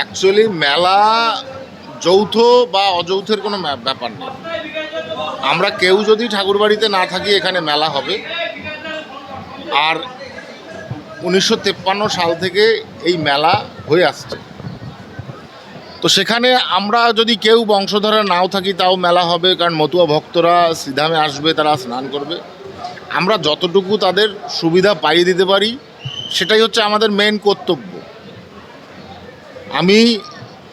Actually মেলা যৌথ বা অযৌথের কোনো ব্যাপার নেই। আমরা কেউ যদি ঠাকুরবাড়িতে না থাকি, এখানে মেলা হবে। আর উনিশশো সাল থেকে এই মেলা হয়ে আসছে। তো সেখানে আমরা যদি কেউ বংশধরা নাও থাকি, তাও মেলা হবে, কারণ মতুয়া ভক্তরা সিধামে আসবে, তারা স্নান করবে। আমরা যতটুকু তাদের সুবিধা পাইয়ে দিতে পারি, সেটাই হচ্ছে আমাদের মেন কর্তব্য। আমি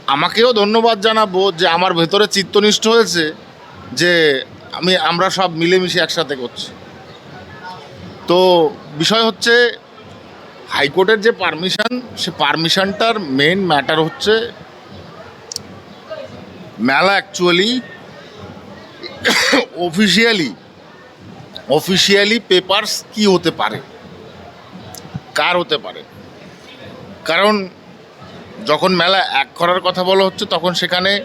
আমাকেও ধন্যবাদ জানাব যে আমার ভেতরে চিত্তনিষ্ঠ হয়েছে যে আমি, আমরা সব মিলেমিশে একসাথে করছি। তো বিষয় হচ্ছে, হাইকোর্টের যে পারমিশন, সে পারমিশনটার মেন ম্যাটার হচ্ছে মেলা অ্যাকচুয়ালি অফিসিয়ালি অফিসিয়ালি পেপারস কি হতে পারে? কার হতে পারে? কারণ যখন মেলা এক করার কথা বলা হচ্ছে তখন সেখানে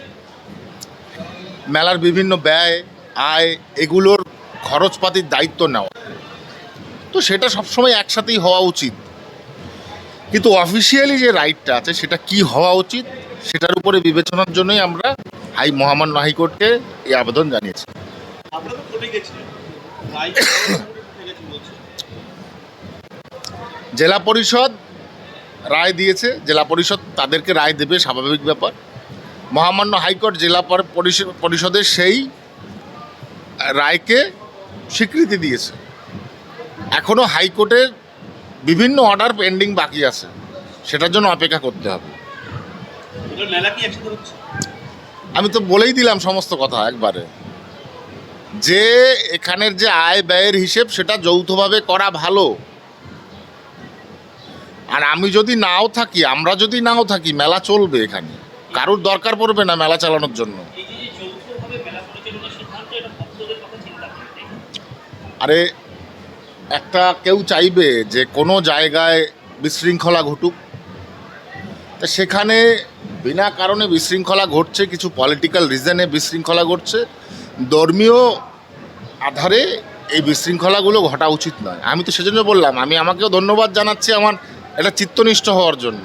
মেলার বিভিন্ন ব্যয় আয় এগুলোর খরচপাতির দায়িত্ব নেওয়া। তো সেটা সবসময় একসাথেই হওয়া উচিত। কিন্তু অফিসিয়ালি যে রাইটটা আছে সেটা কি হওয়া উচিত সেটার উপরে বিবেচনার জন্যই আমরা হাই মহামান্য হাইকোর্টকে এই আবেদন জানিয়েছি। জেলা পরিষদ রায় দিয়েছে জেলা পরিষদ তাদেরকে রায় দেবে স্বাভাবিক ব্যাপার। মহামান্য হাইকোর্ট জেলা পর- পরিষদের সেই রায়কে স্বীকৃতি দিয়েছে। এখনও হাইকোর্টের বিভিন্ন অর্ডার পেন্ডিং বাকি আছে। সেটার জন্য অপেক্ষা করতে হবে। আমি তো বলেই দিলাম সমস্ত কথা একবারে। যে এখানের যে আয় ব্যয়ের হিসেব সেটা যৌথভাবে করা ভালো। আর আমি যদি নাও থাকি, আমরা যদি নাও থাকি, মেলা চলবে এখানে। কারোর দরকার পড়বে না মেলা চালানোর জন্য? আরে, একটা কেউ চাইবে যে কোনো জায়গায় বিশৃঙ্খলা ঘটুক। তা সেখানে বিনা কারণে বিশৃঙ্খলা ঘটছে, কিছু পলিটিক্যাল রিজনে বিশৃঙ্খলা ঘটছে। ধর্মীয় আধারে এই বিশৃঙ্খলাগুলো ঘটা উচিত নয়। আমি তো সেজন্য বললাম, আমি আমাকেও ধন্যবাদ জানাচ্ছি আমার এটা চিত্তনিষ্ঠ হওয়ার জন্য।